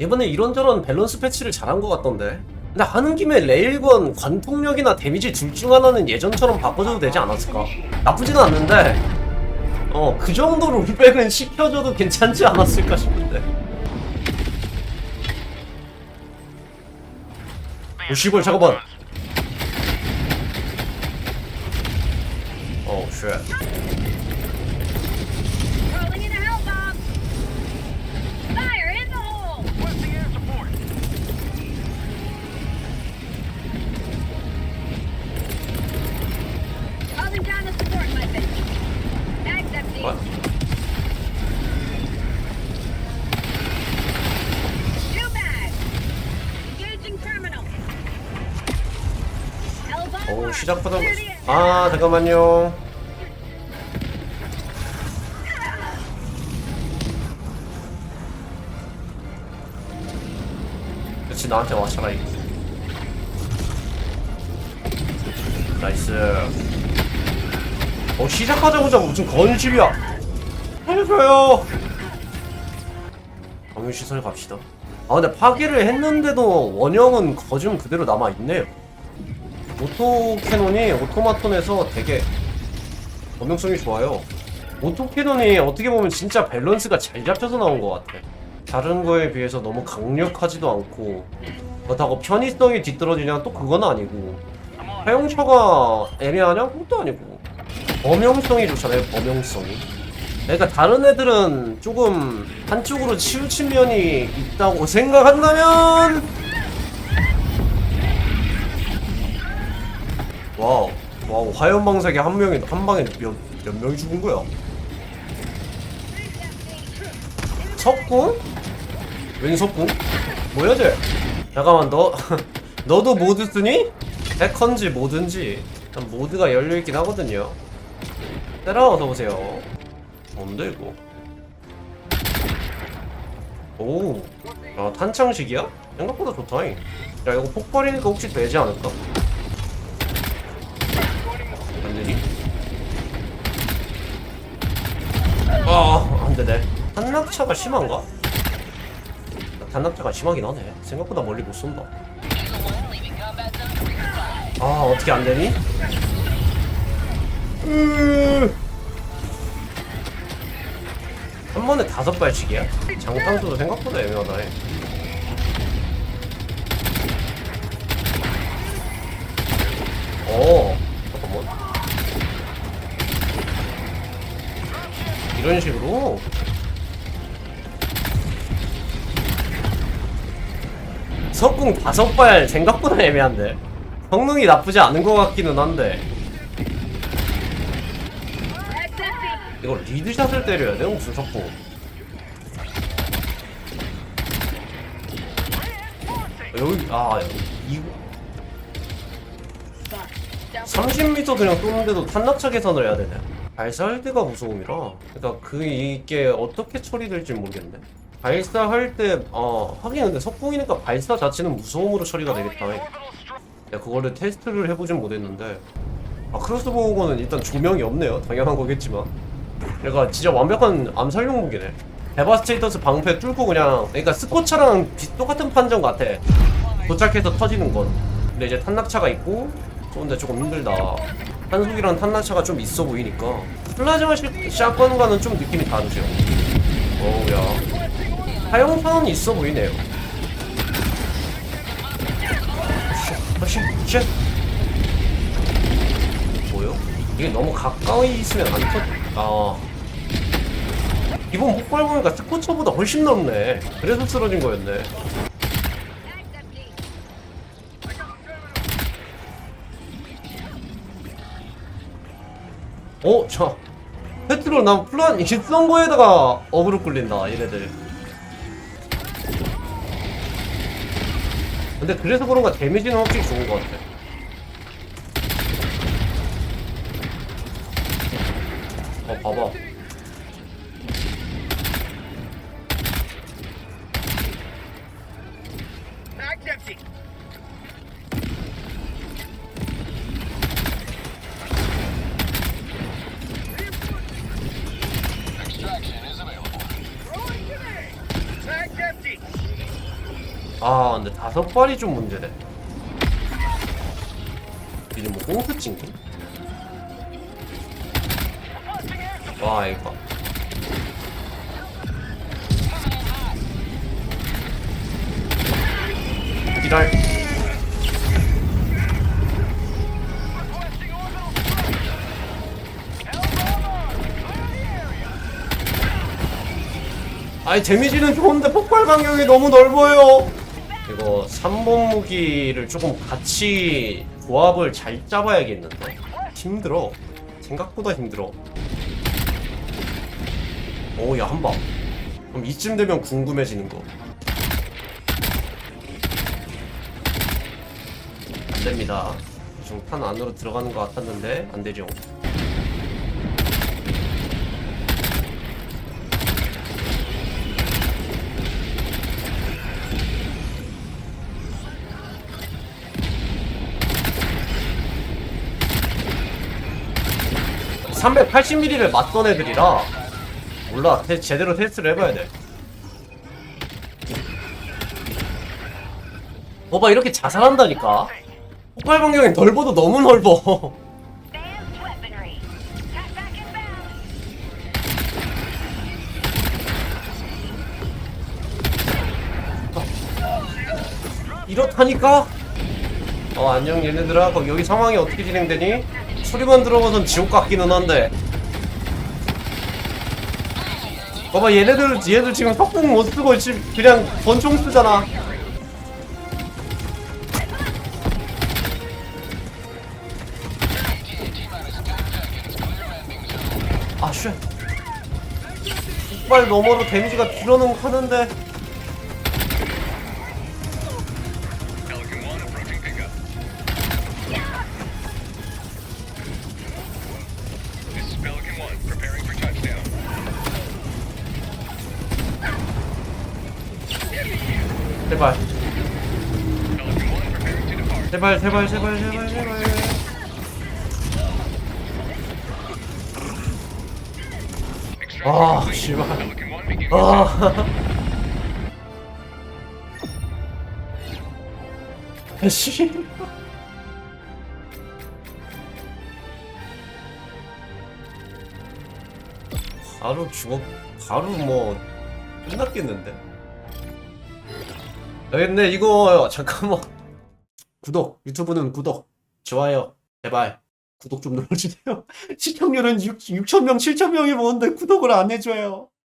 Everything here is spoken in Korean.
이번에 이런저런 밸런스 패치를 잘한 것 같던데. 근데 하는 김에 레일건 관통력이나 데미지 둘 중 하나는 예전처럼 바꿔줘도 되지 않았을까? 나쁘지는 않는데 어 그 정도로 롤백은 시켜줘도 괜찮지 않았을까 싶은데. 오 씨발 잠깐만 어 쉣. 오 marked. 시작보다. 아 잠깐만요. 그렇지 나한테 와 차라리. 나이스. 어 시작하자마자 무슨 건실이야. 해줘요. 정유시설 갑시다. 아 근데 파괴를 했는데도 원형은 거좀 그대로 남아있네요 오토 캐논이 오토마톤에서 되게 범용성이 좋아요. 오토 캐논이 어떻게 보면 진짜 밸런스가 잘 잡혀서 나온 것 같아. 다른 거에 비해서 너무 강력하지도 않고 그렇다고 편의성이 뒤떨어지냐 또 그건 아니고 사용처가 애매하냐 그것도 아니고 범용성이 좋잖아요 범용성이 그러니까 다른 애들은 조금 한쪽으로 치우친 면이 있다고 생각한다면 와우 와우 화염방사기 한 명이 한 방에 몇, 몇 명이 죽은 거야 석궁? 웬 석궁? 뭐야 쟤? 잠깐만 너 너도 모드 쓰니? 해컨지 뭐든지 일단 모드가 열려있긴 하거든요 따라와서 보세요 뭔데 이거 오, 아 탄창식이야? 생각보다 좋다잉 야 이거 폭발이니까 혹시 되지 않을까? 안 되니? 아, 안 되네. 탄낙차가 심한가? 탄낙차가 심하긴 하네. 생각보다 멀리 못 쏜다. 아, 어떻게 안 되니? 으... 한 번에 다섯 발치기야? 장탄수도 생각보다 애매하네. 어, 잠 이런 식으로. 석궁 다섯 발 생각보다 애매한데. 성능이 나쁘지 않은 것 같기는 한데. 이거 리드샷을 때려야 돼? 무슨 석궁. 여기, 아, 이거. 30m 그냥 쏘는데도 탄낙차 계산을 해야 되네. 발사할 때가 무서움이라. 그러니까 그 이게 어떻게 처리될지 모르겠네. 발사할 때, 어, 하긴 근데 석궁이니까 발사 자체는 무서움으로 처리가 되겠다. 내가 그거를 테스트를 해보진 못했는데. 아, 크로스보우건은 일단 조명이 없네요. 당연한 거겠지만. 그러니까 진짜 완벽한 암살용 무기네. 데바스테이터스 방패 뚫고 그냥, 그러니까 스코차랑 비- 똑같은 판정 같아. 도착해서 터지는 건. 근데 이제 탄낙차가 있고, 쏘는데 조금 힘들다. 한속이랑 탄낙차가 좀 있어 보이니까. 플라즈마 시- 샷건과는 좀 느낌이 다르죠. 어우야. 사용판은 있어 보이네요. 씨, 씨, 씨. 뭐요? 이게 너무 가까이 있으면 안 터. 아. 이번 폭발 보니까 스코처보다 훨씬 넓네. 그래서 쓰러진 거였네. 어, 자. 페트롤 나 플란 썬 거에다가 어그로 끌린다 얘네들. 근데 그래서 그런가 데미지는 확실히 좋은 것 같아. 어, 봐봐. 아 근데 다섯 발이 좀 문제네. 이게 뭐 꽁트 찡기? 와 이거. 이랄 아니 데미지는 좋은데 폭발 간격이 너무 넓어요 이거 3본 무기를 조금 같이 조합을 잘 짜봐야겠는데? 힘들어. 생각보다 힘들어. 오야 한방. 그럼 이쯤 되면 궁금해지는 거. 안됩니다. 지금 탄 안으로 들어가는 것 같았는데 안되죠 삼 380ml를 맞던 애들이라 몰라 테- 제대로 테스트를 해봐야 돼 봐봐 이렇게 자살한다니까 폭발 반경이 넓어도 너무 넓어. 이렇다니까? 어 안녕 얘네들아 거기 여기 상황이 어떻게 진행되니? 소리만 들어봐선 지옥 같기는 한데. 봐봐 얘네들 얘들 지금 석궁 못 쓰고 지금 그냥 권총 쓰잖아. 아쉣. 폭발 너머로 데미지가 줄어는 하는데 제발 Pelican 1 preparing to depart. 제발 제발 제발 제발 제발 아. 씨발 Pelican 1 begins 아씨 바로 죽어 바로 뭐 끝났겠는데? 아, 근데 이거 잠깐만. 구독. 유튜브는 구독. 좋아요. 제발. 구독 좀 눌러주세요. 시청률은 6, 6천명 7천명이 모는데 구독을 안 해줘요